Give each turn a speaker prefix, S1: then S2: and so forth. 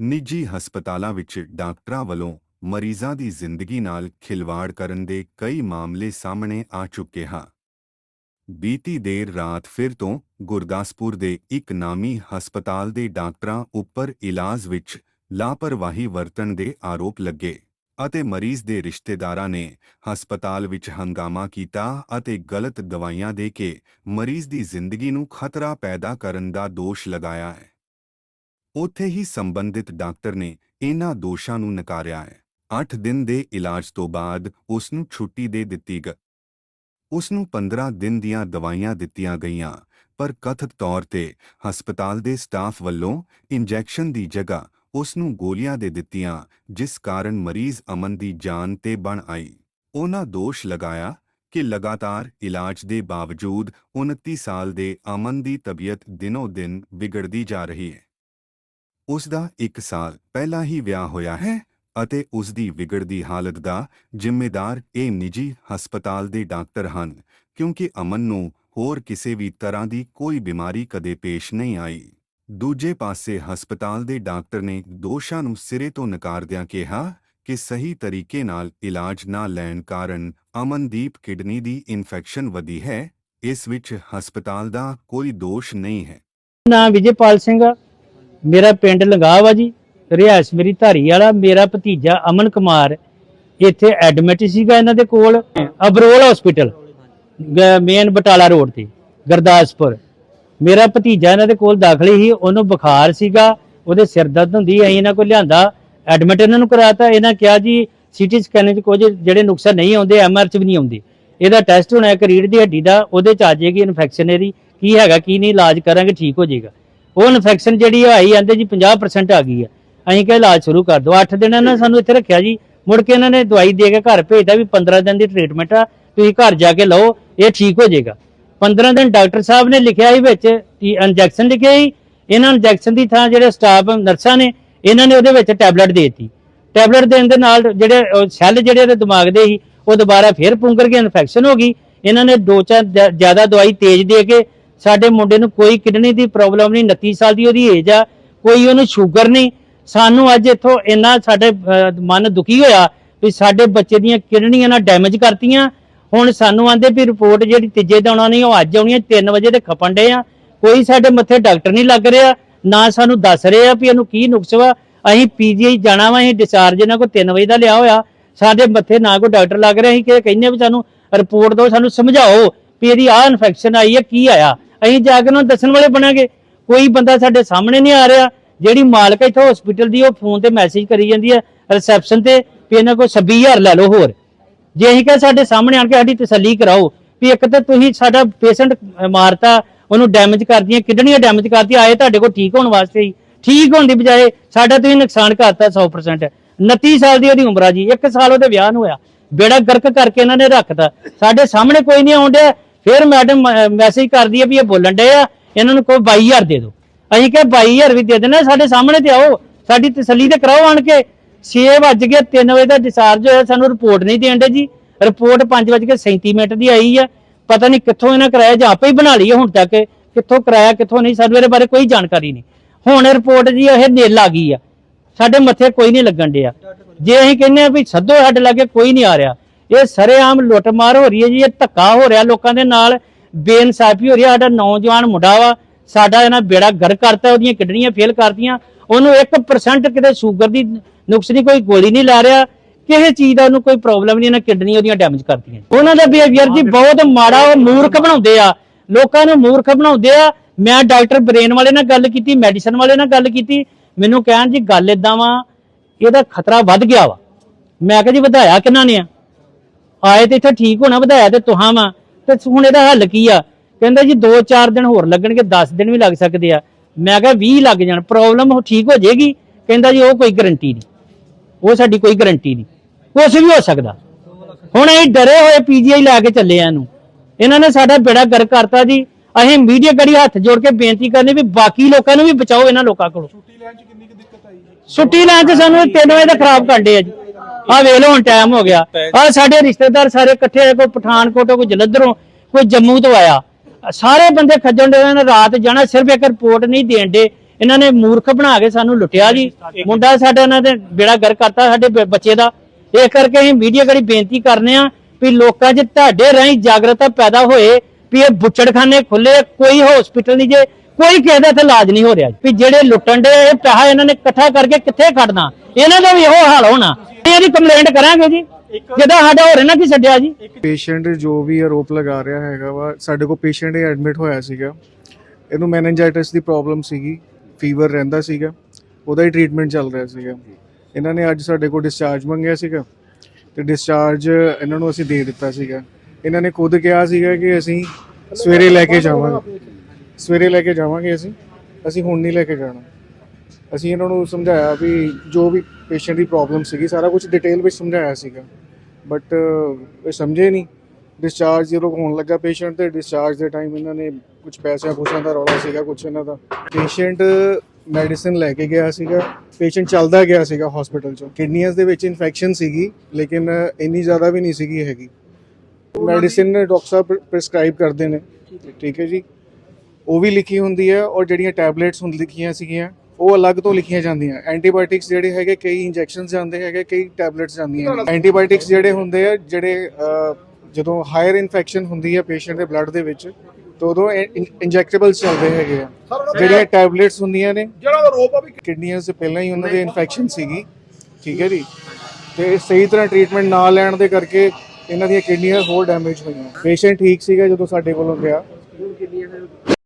S1: ਨਿੱਜੀ ਹਸਪਤਾਲਾਂ ਵਿੱਚ ਡਾਕਟਰਾਂ ਵੱਲੋਂ ਮਰੀਜ਼ਾਂ ਦੀ ਜ਼ਿੰਦਗੀ ਨਾਲ ਖਿਲਵਾੜ ਕਰਨ ਦੇ ਕਈ ਮਾਮਲੇ ਸਾਹਮਣੇ ਆ ਚੁੱਕੇ ਹਨ। ਬੀਤੀ ਦੇਰ ਰਾਤ ਫਿਰ ਤੋਂ ਗੁਰਦਾਸਪੁਰ ਦੇ ਇੱਕ ਨਾਮੀ ਹਸਪਤਾਲ ਦੇ ਡਾਕਟਰਾਂ ਉੱਪਰ ਇਲਾਜ ਵਿੱਚ ਲਾਪਰਵਾਹੀ ਵਰਤਣ ਦੇ ਆਰੋਪ ਲੱਗੇ ਅਤੇ ਮਰੀਜ਼ ਦੇ ਰਿਸ਼ਤੇਦਾਰਾਂ ਨੇ ਹਸਪਤਾਲ ਵਿੱਚ ਹੰਗਾਮਾ ਕੀਤਾ ਅਤੇ ਗਲਤ ਦਵਾਈਆਂ ਦੇ ਕੇ ਮਰੀਜ਼ ਦੀ ਜ਼ਿੰਦਗੀ ਨੂੰ ਖਤਰਾ ਪੈਦਾ ਕਰਨ ਦਾ ਦੋਸ਼ ਲਗਾਇਆ ਹੈ। ਉੱਥੇ ਹੀ ਸੰਬੰਧਿਤ ਡਾਕਟਰ ਨੇ ਇਹਨਾਂ ਦੋਸ਼ਾਂ ਨੂੰ ਨਕਾਰਿਆ ਹੈ। 8 ਦਿਨ ਦੇ ਇਲਾਜ ਤੋਂ ਬਾਅਦ ਉਸ ਨੂੰ ਛੁੱਟੀ ਦੇ ਦਿੱਤੀ ਗਈ ਉਸ ਨੂੰ 15 ਦਿਨ ਦੀਆਂ ਦਵਾਈਆਂ ਦਿੱਤੀਆਂ ਗਈਆਂ, ਪਰ ਕਥਿਤ ਤੌਰ ਤੇ ਹਸਪਤਾਲ ਦੇ ਸਟਾਫ ਵੱਲੋਂ ਇੰਜੈਕਸ਼ਨ ਦੀ ਜਗ੍ਹਾ ਉਸ ਨੂੰ ਗੋਲੀਆਂ ਦੇ ਦਿੱਤੀਆਂ, ਜਿਸ ਕਾਰਨ ਮਰੀਜ਼ ਅਮਨ ਦੀ ਜਾਨ ਤੇ ਬਣ ਆਈ। ਉਹਨਾਂ ਦੋਸ਼ ਲਗਾਇਆ ਕਿ ਲਗਾਤਾਰ ਇਲਾਜ ਦੇ ਬਾਵਜੂਦ 29 ਸਾਲ ਦੇ ਅਮਨ ਦੀ ਤਬੀਅਤ ਦਿਨੋ-ਦਿਨ ਵਿਗੜਦੀ ਜਾ ਰਹੀ ਹੈ। ਉਸ ਦਾ 1 ਸਾਲ ਪਹਿਲਾਂ ਹੀ ਵਿਆਹ ਹੋਇਆ ਹੈ ਅਤੇ ਉਸ ਦੀ ਵਿਗੜਦੀ ਹਾਲਤ ਦਾ ਜ਼ਿੰਮੇਦਾਰ ਇਹ ਨਿੱਜੀ ਹਸਪਤਾਲ ਦੇ ਡਾਕਟਰ ਹਨ, ਕਿਉਂਕਿ ਅਮਨ ਨੂੰ ਹੋਰ ਕਿਸੇ ਵੀ ਤਰ੍ਹਾਂ ਦੀ ਕੋਈ ਬਿਮਾਰੀ ਕਦੇ ਪੇਸ਼ ਨਹੀਂ ਆਈ। ਦੂਜੇ ਪਾਸੇ ਹਸਪਤਾਲ ਦੇ ਡਾਕਟਰ ਨੇ ਦੋਸ਼ਾਂ ਨੂੰ ਸਿਰੇ ਤੋਂ ਨਕਾਰਦਿਆਂ ਕਿਹਾ ਕਿ ਸਹੀ ਤਰੀਕੇ ਨਾਲ ਇਲਾਜ ਨਾ ਲੈਣ ਕਾਰਨ ਅਮਨਦੀਪ ਕਿਡਨੀ ਦੀ ਇਨਫੈਕਸ਼ਨ ਵਧੀ ਹੈ, ਇਸ ਵਿੱਚ ਹਸਪਤਾਲ ਦਾ ਕੋਈ ਦੋਸ਼ ਨਹੀਂ ਹੈ।
S2: ਨਾਮ ਵਿਜੇਪਾਲ ਸਿੰਘ ਮੇਰਾ ਪਿੰਡ ਲੰਗਾਵਾ ਜੀ, ਰਿਹਾਇਸ਼ ਮੇਰੀ ਧਾਰੀ ਵਾਲਾ, ਮੇਰਾ ਭਤੀਜਾ ਅਮਨ ਕੁਮਾਰ, ਇੱਥੇ ਐਡਮਿਟ ਸੀਗਾ ਇਹਨਾਂ ਦੇ ਕੋਲ, Abrol hospital main Batala road ਤੇ, ਗੁਰਦਾਸਪੁਰ। ਮੇਰਾ ਭਤੀਜਾ ਇਹਨਾਂ ਦੇ ਕੋਲ ਦਾਖਲ ਸੀ, ਉਹਨੂੰ ਬੁਖਾਰ ਸੀਗਾ, ਉਹਦੇ ਸਿਰ ਦਰਦ ਹੁੰਦੀ ਐ ਇਹਨਾਂ ਕੋਲ ਲਿਆਂਦਾ ਐਡਮਿਟ ਇਹਨਾਂ ਨੂੰ ਕਰਾਤਾ, ਇਹਨਾਂ ਕਿਹਾ ਜੀ ਸੀਟੀ ਸਕੈਨ 'ਚ ਕੁਝ ਜਿਹੜੇ ਨੁਕਸਾ ਨਹੀਂ ਆਉਂਦੇ ਐਮਆਰ 'ਚ ਵੀ ਨਹੀਂ ਆਉਂਦੇ। ਇਹਦਾ ਟੈਸਟ ਹੋਣਾ ਇੱਕ ਰੀੜ ਦੀ ਹੱਡੀ ਦਾ, ਉਹਦੇ 'ਚ ਆ ਜਾਏਗੀ ਇਨਫੈਕਸ਼ਨ ਇਹਦੀ, ਕੀ ਹੈਗਾ, ਕੀ ਨਹੀਂ, ਇਲਾਜ ਕਰਾਂਗੇ, ਠੀਕ ਹੋ ਜਾਏਗਾ। ਉਹ ਇਨਫੈਕਸ਼ਨ ਜਿਹੜੀ ਆਈ ਜਾਂਦੇ ਜੀ 50% ਆ ਗਈ ਆ। ਅਸੀਂ ਕਿਹਾ ਇਲਾਜ ਸ਼ੁਰੂ ਕਰ ਦਿਓ। 8 ਦਿਨ ਇਹਨਾਂ ਸਾਨੂੰ ਇੱਥੇ ਰੱਖਿਆ ਜੀ। ਮੁੜ ਕੇ ਇਹਨਾਂ ਨੇ ਦਵਾਈ ਦੇ ਕੇ ਘਰ ਭੇਜਦਾ ਵੀ 15 ਦਿਨ ਦੀ ਟ੍ਰੀਟਮੈਂਟ ਆ, ਤੁਸੀਂ ਘਰ ਜਾ ਕੇ ਲਓ, ਇਹ ਠੀਕ ਹੋ ਜਾਏਗਾ। 15 ਦਿਨ ਡਾਕਟਰ ਸਾਹਿਬ ਨੇ ਲਿਖਿਆ ਸੀ ਵਿੱਚ ਇੰਜੈਕਸ਼ਨ ਲਿਖਿਆ ਸੀ। ਇਹਨਾਂ ਇੰਜੈਕਸ਼ਨ ਦੀ ਥਾਂ ਜਿਹੜੇ ਸਟਾਫ ਨਰਸਾਂ ਨੇ, ਇਹਨਾਂ ਨੇ ਉਹਦੇ ਵਿੱਚ ਟੈਬਲੇਟ ਦੇਤੀ। ਟੈਬਲੇਟ ਦੇਣ ਦੇ ਨਾਲ ਜਿਹੜੇ ਸੈੱਲ ਜਿਹੜੇ ਉਹਦੇ ਦਿਮਾਗ ਦੇ ਸੀ, ਉਹ ਦੁਬਾਰਾ ਫੇਰ ਪੁੰਗਰ ਕੇ ਇਨਫੈਕਸ਼ਨ ਹੋ ਗਈ। ਇਹਨਾਂ ਨੇ ਦੋ ਚਾਰ ਜ਼ਿਆਦਾ ਦਵਾਈ ਤੇਜ਼ ਦੇ ਕੇ ਸਾਡੇ ਮੁੰਡੇ ਨੂੰ ਕੋਈ ਕਿਡਨੀ ਦੀ ਪ੍ਰੋਬਲਮ ਨਹੀਂ 29 ਸਾਲ ਦੀ ਉਹਦੀ ਏਜ ਆ, ਕੋਈ ਉਹਨੂੰ ਸ਼ੂਗਰ ਨਹੀਂ। ਸਾਨੂੰ ਅੱਜ ਇੱਥੋਂ ਇੰਨਾ ਸਾਡੇ ਮਨ ਦੁਖੀ ਹੋਇਆ ਵੀ ਸਾਡੇ ਬੱਚੇ ਦੀਆਂ ਕਿਡਨੀਆਂ ਨਾਲ ਡੈਮੇਜ ਕਰਤੀਆਂ। ਹੁਣ ਸਾਨੂੰ ਆਂਦੇ ਵੀ ਰਿਪੋਰਟ ਜਿਹੜੀ ਤੀਜੇ ਦਿਨ ਆਉਣੀ, ਉਹ ਅੱਜ ਆਉਣੀ ਹੈ 3 ਵਜੇ ਦੇ ਖਪਣ ਡੇ ਆ। ਕੋਈ ਸਾਡੇ ਮੱਥੇ ਡਾਕਟਰ ਨਹੀਂ ਲੱਗ ਰਿਹਾ, ਨਾ ਸਾਨੂੰ ਦੱਸ ਰਹੇ ਆ ਵੀ ਇਹਨੂੰ ਕੀ ਨੁਕਸ ਵਾ। ਅਸੀਂ ਪੀਜੀਆਈ ਜਾਣਾ ਵਾ, ਅਸੀਂ ਡਿਸਚਾਰਜ ਇਹਨਾਂ ਕੋਲ 3 ਵਜੇ ਦਾ ਲਿਆ ਹੋਇਆ। ਸਾਡੇ ਮੱਥੇ ਨਾ ਕੋਈ ਡਾਕਟਰ ਲੱਗ ਰਿਹਾ, ਅਸੀਂ ਕਿ ਕਹਿੰਦੇ ਵੀ ਸਾਨੂੰ ਰਿਪੋਰਟ ਦਿਓ, ਸਾਨੂੰ ਸਮਝਾਓ ਵੀ ਇਹਦੀ ਆਹ ਇਨਫੈਕਸ਼ਨ ਆਈ ਹੈ ਕੀ ਆਇਆ। ਅਸੀਂ ਜਾ ਕੇ ਉਹਨਾਂ ਨੂੰ ਦੱਸਣ ਵਾਲੇ ਬਣਾਂਗੇ। ਕੋਈ ਬੰਦਾ ਸਾਡੇ ਸਾਹਮਣੇ ਨਹੀਂ ਆ ਰਿਹਾ, ਜਿਹੜੀ ਮਾਲਕ ਇੱਥੇ ਹਸਪੀਟਲ ਦੀ ਉਹ ਫੋਨ ਤੇ ਮੈਸੇਜ ਕਰੀ ਜਾਂਦੀ ਹੈ ਰਿਸੈਪਸ਼ਨ ਤੇ, ਵੀ ਇਹਨਾਂ ਕੋਲ 26000 ਲੈ ਲਓ ਹੋਰ। ਜੇ ਅਸੀਂ ਕਹਾਂ ਸਾਡੇ ਸਾਹਮਣੇ ਆਣ ਕੇ ਸਾਡੀ ਤਸੱਲੀ ਕਰਾਓ, ਵੀ ਇੱਕ ਤਾਂ ਤੁਸੀਂ ਸਾਡਾ ਪੇਸ਼ੈਂਟ ਮਾਰਤਾ, ਉਹਨੂੰ ਡੈਮੇਜ ਕਰਦੀਆਂ ਕਿਡਨੀਆਂ ਡੈਮੇਜ ਕਰਦੀਆਂ, ਆਏ ਤੁਹਾਡੇ ਕੋਲ ਠੀਕ ਹੋਣ ਵਾਸਤੇ ਹੀ। ਠੀਕ ਹੋਣ ਦੀ ਬਜਾਏ ਸਾਡਾ ਤੁਸੀਂ ਨੁਕਸਾਨ ਕਰਤਾ 100% 29 ਸਾਲ ਦੀ ਉਹਦੀ ਉਮਰ ਆ ਜੀ, ਇੱਕ ਸਾਲ ਉਹਦੇ ਵਿਆਹ ਨੂੰ ਹੋਇਆ। ਬੇੜਾ ਗਰਕ ਕਰਕੇ ਇਹਨਾਂ ਨੇ ਰੱਖਤਾ। ਸਾਡੇ ਸਾਹਮਣੇ ਕੋਈ ਨਹੀਂ ਆਉਂਦਿਆ ਫਿਰ ਮੈਡਮ ਮੈਸੇਜ ਕਰਦੀ ਹੈ ਵੀ ਇਹ ਬੋਲਣ ਡੇ ਆ, ਇਹਨਾਂ ਨੂੰ ਕੋਈ 22000 ਦੇ ਦਿਓ। ਅਸੀਂ ਕਿਹਾ 22000 ਵੀ ਦੇ ਦੇਣਾ, ਸਾਡੇ ਸਾਹਮਣੇ ਤੇ ਆਓ, ਸਾਡੀ ਤਸੱਲੀ ਤੇ ਕਰਾਓ ਆਣ ਕੇ। 6 ਵੱਜ ਕੇ 3 ਵਜੇ ਦਾ ਡਿਸਚਾਰਜ ਹੋਇਆ, ਸਾਨੂੰ ਰਿਪੋਰਟ ਨਹੀਂ ਦੇਣ ਦੇ ਜੀ। ਰਿਪੋਰਟ 5 ਵੱਜ ਕੇ 37 ਮਿੰਟ ਦੀ ਆਈ ਆ। ਪਤਾ ਨਹੀਂ ਕਿੱਥੋਂ ਇਹਨਾਂ ਕਰਾਇਆ ਜਾਂ ਆਪੇ ਹੀ ਬਣਾ ਲਈ ਹੈ ਹੁਣ ਤੱਕ, ਕਿੱਥੋਂ ਕਰਾਇਆ, ਕਿੱਥੋਂ ਨਹੀਂ ਸਾਨੂੰ ਇਹਦੇ ਬਾਰੇ ਕੋਈ ਜਾਣਕਾਰੀ ਨਹੀਂ। ਹੁਣ ਰਿਪੋਰਟ ਜੀ, ਇਹ ਨਿਲ ਆ ਗਈ ਆ। ਸਾਡੇ ਮੱਥੇ ਕੋਈ ਨਹੀਂ ਲੱਗਣ ਡਿਆ। ਜੇ ਅਸੀਂ ਕਹਿੰਦੇ ਆ ਵੀ ਸੱਦੋ ਸਾਡੇ ਲਾਗੇ, ਕੋਈ ਨਹੀਂ ਆ ਰਿਹਾ। ਇਹ ਸਰੇਆਮ ਲੁੱਟਮਾਰ ਹੋ ਰਹੀ ਹੈ ਜੀ ਇਹ ਧੱਕਾ ਹੋ ਰਿਹਾ ਲੋਕਾਂ ਦੇ ਨਾਲ। ਬੇਇਨਸਾਫੀ ਹੋ ਰਹੀ ਹੈ ਸਾਡਾ ਨੌਜਵਾਨ ਮੁੰਡਾ ਵਾ ਸਾਡਾ ਇਹਨਾਂ ਬੇੜਾ ਗਰ ਕਰਤਾ ਉਹਦੀਆਂ ਕਿਡਨੀਆਂ ਫੇਲ ਕਰਤੀਆਂ। ਉਹਨੂੰ 1% ਕਿਤੇ ਸ਼ੂਗਰ ਦੀ ਨੁਕਸ ਨਹੀਂ ਕੋਈ ਗੋਲੀ ਨਹੀਂ ਲੈ ਰਿਹਾ। ਕਿਸੇ ਚੀਜ਼ ਦਾ ਉਹਨੂੰ ਕੋਈ ਪ੍ਰੋਬਲਮ ਨਹੀਂ ਇਹਨਾਂ ਕਿਡਨੀ ਉਹਦੀਆਂ ਡੈਮੇਜ ਕਰਤੀਆਂ। ਉਹਨਾਂ ਦਾ ਬਿਹੇਵੀਅਰ ਜੀ ਬਹੁਤ ਮਾੜਾ ਉਹ ਮੂਰਖ ਬਣਾਉਂਦੇ ਆ। ਲੋਕਾਂ ਨੂੰ ਮੂਰਖ ਬਣਾਉਂਦੇ ਆ। ਮੈਂ ਡਾਕਟਰ ਬ੍ਰੇਨ ਵਾਲੇ ਨਾਲ ਗੱਲ ਕੀਤੀ ਮੈਡੀਸਨ ਵਾਲੇ ਨਾਲ ਗੱਲ ਕੀਤੀ। ਮੈਨੂੰ ਕਹਿਣ ਜੀ ਗੱਲ ਇਦਾਂ ਵਾ ਇਹਦਾ ਖਤਰਾ ਵੱਧ ਗਿਆ ਵਾ। ਮੈਂ ਕਿਹਾ ਜੀ ਵਧਾਇਆ ਕਿਹਨਾਂ ਨੇ ਆ? ਆਏ ਤੇ ਇੱਥੇ ਠੀਕ ਹੋਣਾ ਵਧਾਇਆ ਤੇ ਤੁਹਾਂ ਵਾ। ਤੇ ਹੁਣ ਇਹਦਾ ਹੱਲ ਕੀ ਆ? ਕਹਿੰਦੇ ਜੀ 2-4 ਦਿਨ ਹੋਰ ਲੱਗਣਗੇ 10 ਦਿਨ ਵੀ ਲੱਗ ਸਕਦੇ ਆ। ਮੈਂ ਕਿਹਾ 20 ਲੱਗ ਜਾਣ ਪ੍ਰੋਬਲਮ ਠੀਕ ਹੋ ਜਾਏਗੀ? ਕਹਿੰਦਾ ਜੀ ਉਹ ਕੋਈ ਗਰੰਟੀ ਨਹੀਂ। ਉਹ ਸਾਡੀ ਕੋਈ ਗਰੰਟੀ ਨਹੀਂ। ਕੁਛ ਵੀ ਹੋ ਸਕਦਾ। ਹੁਣ ਅਸੀਂ ਡਰੇ ਹੋਏ ਪੀਜੀਆਈ ਲੈ ਕੇ ਚੱਲੇ ਆ ਇਹਨੂੰ। ਇਹਨਾਂ ਨੇ ਸਾਡਾ ਬੇੜਾ ਗਰ ਕਰਤਾ ਜੀ। ਅਸੀਂ ਮੀਡੀਆ ਕਰੀ ਹੱਥ ਜੋੜ ਕੇ ਬੇਨਤੀ ਕਰਨੀ ਵੀ ਬਾਕੀ ਲੋਕਾਂ ਨੂੰ ਵੀ ਬਚਾਓ ਇਹਨਾਂ ਲੋਕਾਂ ਕੋਲੋਂ। ਛੁੱਟੀ ਲੈਣ 'ਚ ਸਾਨੂੰ 3 ਵਜੇ ਦਾ ਖਰਾਬ ਕਰਦੇ ਆ ਜੀ। ਆ ਵੇਖ ਲਓ ਹੁਣ ਟਾਈਮ ਹੋ ਗਿਆ। ਆ ਸਾਡੇ ਰਿਸ਼ਤੇਦਾਰ ਸਾਰੇ ਇਕੱਠੇ ਹੋਏ ਕੋਈ ਪਠਾਨਕੋਟੋਂ ਕੋਈ ਜਲੰਧਰੋਂ ਕੋਈ ਜੰਮੂ ਤੋਂ ਆਇਆ। ਸਾਰੇ ਬੰਦੇ ਖੱਜਣ ਦੇ ਨੇ ਰਾਤ ਜਾਣਾ ਸਿਰਫ ਇੱਕ ਰਿਪੋਰਟ ਨਹੀਂ ਦੇਣ ਦੇ ਇਹਨਾਂ ਨੇ ਮੂਰਖ ਬਣਾ ਕੇ ਸਾਨੂੰ ਲੁੱਟਿਆ ਜੀ। ਮੁੰਡਾ ਸਾਡਾ ਇਹਨਾਂ ਦੇ ਬੇੜਾ ਗਰ ਕਰਤਾ ਸਾਡੇ ਬੱਚੇ ਦਾ। ਇਸ ਕਰਕੇ ਅਸੀਂ ਮੀਡੀਆ ਕਰੀ ਬੇਨਤੀ ਕਰਨੇ ਆ ਵੀ ਲੋਕਾਂ 'ਚ ਤੁਹਾਡੇ ਰਾਹੀਂ ਜਾਗਰਤਾ ਪੈਦਾ ਹੋਏ ਵੀ ਇਹ ਬੁੱਚੜਖਾਨੇ ਖੁੱਲੇ ਕੋਈ ਹਸਪੀਟਲ ਨਹੀਂ ਜੇ ਕੋਈ ਕਿਸੇ ਦਾ ਇੱਥੇ ਇਲਾਜ ਨਹੀਂ ਹੋ ਰਿਹਾ। ਵੀ ਜਿਹੜੇ ਲੁੱਟਣ ਦੇ ਇਹ ਪੈਸਾ ਇਹਨਾਂ ਨੇ ਇਕੱਠਾ ਕਰਕੇ ਕਿੱਥੇ ਖੜਨਾ? ਇਹਨਾਂ ਦਾ ਵੀ ਇਹੋ ਹਾਲ ਹੋਣਾ। ਇਹਦੀ ਕੰਪਲੇਂਟ ਕਰਾਂਗੇ ਜੀ। ਜਦੋਂ ਸਾਡਾ ਹੋਰ ਇਹਨਾਂ ਕੀ ਛੱਡਿਆ ਜੀ।
S3: ਪੇਸ਼ੈਂਟ ਜੋ ਵੀ ਆਰੋਪ ਲਗਾ ਰਿਹਾ ਹੈਗਾ ਵਾ। ਸਾਡੇ ਕੋਲ ਪੇਸ਼ੈਂਟ ਐਡਮਿਟ ਹੋਇਆ ਸੀਗਾ। ਇਹਨੂੰ ਮੈਨੇਜਾਈਟਿਸ ਦੀ ਪ੍ਰੋਬਲਮ ਸੀਗੀ। ਫੀਵਰ ਰਹਿੰਦਾ ਸੀਗਾ। ਉਹਦਾ ਹੀ ਟ੍ਰੀਟਮੈਂਟ ਚੱਲ ਰਿਹਾ ਸੀਗਾ। ਇਹਨਾਂ ਨੇ ਅੱਜ ਸਾਡੇ ਕੋਲ ਡਿਸਚਾਰਜ ਮੰਗਿਆ ਸੀਗਾ। ਤੇ ਡਿਸਚਾਰਜ ਇਹਨਾਂ ਨੂੰ ਅਸੀਂ ਦੇ ਦਿੱਤਾ ਸੀਗਾ। ਇਹਨਾਂ ਨੇ ਖੁਦ ਕਿਹਾ ਸੀਗਾ ਕਿ ਅਸੀਂ ਸਵੇਰੇ ਲੈ ਕੇ ਜਾਵਾਂਗੇ। ਸਵੇਰੇ ਲੈ ਕੇ ਜਾਵਾਂਗੇ ਅਸੀਂ। ਅਸੀਂ ਹੁਣ ਨਹੀਂ ਲੈ ਕੇ ਜਾਣਾ। ਅਸੀਂ ਇਹਨਾਂ ਨੂੰ ਸਮਝਾਇਆ ਵੀ ਜੋ ਵੀ ਪੇਸ਼ੈਂਟ ਦੀ ਪ੍ਰੋਬਲਮ ਸੀਗੀ ਸਾਰਾ ਕੁਝ ਡਿਟੇਲ ਵਿੱਚ ਸਮਝਾਇਆ ਸੀਗਾ। ਬਟ ਇਹ ਸਮਝੇ ਨਹੀਂ। ਡਿਸਚਾਰਜ ਜਦੋਂ ਹੋਣ ਲੱਗਾ ਪੇਸ਼ੈਂਟ ਤੇ ਡਿਸਚਾਰਜ ਦੇ ਟਾਈਮ ਇਹਨਾਂ ਨੇ ਕੁਝ ਪੈਸਿਆਂ ਪੂਸਿਆਂ ਦਾ ਰੌਲਾ ਸੀਗਾ ਕੁਝ ਇਹਨਾਂ ਦਾ। ਪੇਸ਼ੈਂਟ ਮੈਡੀਸਿਨ ਲੈ ਕੇ ਗਿਆ ਸੀਗਾ। ਪੇਸ਼ੈਂਟ ਚੱਲਦਾ ਗਿਆ ਸੀਗਾ ਹਸਪੀਟਲ ਚੋਂ। ਕਿਡਨੀਆਂ ਦੇ ਵਿੱਚ ਇਨਫੈਕਸ਼ਨ ਸੀਗੀ ਲੇਕਿਨ ਇੰਨੀ ਜ਼ਿਆਦਾ ਵੀ ਨਹੀਂ ਸੀਗੀ ਹੈਗੀ। ਮੈਡੀਸਿਨ ਡਾਕਟਰ ਸਾਹਿਬ ਪ੍ਰਿਸਕ੍ਰਾਈਬ ਕਰਦੇ ਨੇ। ਠੀਕ ਹੈ। ਜੀ। ਉਹ ਵੀ ਲਿਖੀ ਹੁੰਦੀ ਹੈ ਔਰ ਜਿਹੜੀਆਂ ਟੈਬਲੇਟਸ ਹੁੰਦ ਲਿਖੀਆਂ ਸੀਗੀਆਂ ਉਹ ਅਲੱਗ ਤੋਂ ਲਿਖੀਆਂ ਜਾਂਦੀਆਂ। ਐਂਟੀਬਾਇਓਟਿਕਸ ਜਿਹੜੇ ਹੈਗੇ ਕਈ ਇੰਜੈਕਸ਼ਨਸ ਜਾਂਦੇ ਹੈਗੇ ਕਈ ਟੈਬਲੇਟਸ ਜਾਂਦੀਆਂ ਐਂਟੀਬਾਇਓਟਿਕਸ ਜਿਹੜੇ ਹੁੰਦੇ ਆ ਜਿਹੜੇ ਜਦੋਂ ਹਾਇਰ ਇਨਫੈਕਸ਼ਨ ਹੁੰਦੀ ਹੈ ਪੇਸ਼ੈਂਟ ਦੇ ਬਲੱਡ ਦੇ ਵਿੱਚ ਤਾਂ ਉਦੋਂ ਇੰਜੈਕਟੇਬਲਸ ਚੱਲਦੇ ਹੈਗੇ ਆ। ਜਿਹੜੀਆਂ ਟੈਬਲੇਟਸ ਹੁੰਦੀਆਂ ਨੇ
S4: ਜਿਹੜਾ ਦਾ ਰੋਪ ਆ ਵੀ
S3: ਕਿਡਨੀਆਂ ਸੇ ਪਹਿਲਾਂ ਹੀ ਉਹਨਾਂ ਦੀ ਇਨਫੈਕਸ਼ਨ ਸੀਗੀ। ਠੀਕ ਹੈ ਜੀ? ਤੇ ਸਹੀ ਤਰ੍ਹਾਂ ਟ੍ਰੀਟਮੈਂਟ ਨਾ ਲੈਣ ਦੇ ਕਰਕੇ ਇਹਨਾਂ ਦੀਆਂ ਕਿਡਨੀਆਂ ਹੋਰ ਡੈਮੇਜ ਹੋਈਆਂ। ਪੇਸ਼ੈਂਟ ਠੀਕ ਸੀਗਾ ਜਦੋਂ ਸਾਡੇ ਕੋਲੋਂ ਗਿਆ।